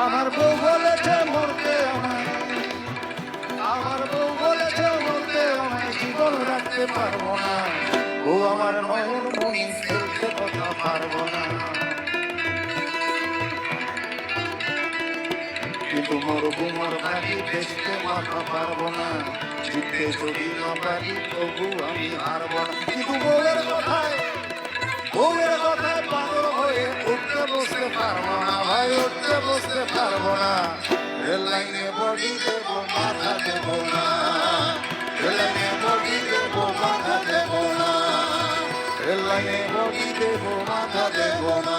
আমার বউ বলেছে, মরতে আমার বউ বলেছে, মরতে আমায়, জীবন রাখতে পারব না। ও আমার নয়ন মনি, ফেলতে কথা পারব না। কিন্তু মরুভূমর বাড়ি বেচতে মাথা পারব না। জিততে যদি না তবু আমি হারবো না। বসতে পারব না। রেল লাইনে বডি দেবো, মাথা দেবো না। রেল লাইনে বডি দেবো, মাথা দেবো না। রেল লাইনে বডি দেবো, মাথা দেবো না।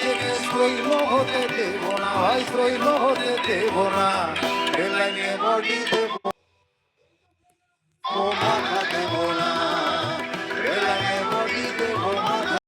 নিজেকে শ্রৈল হতে দেব না হয় শ্রৈল হতে দেব না। বেলাইনে বডি দেব।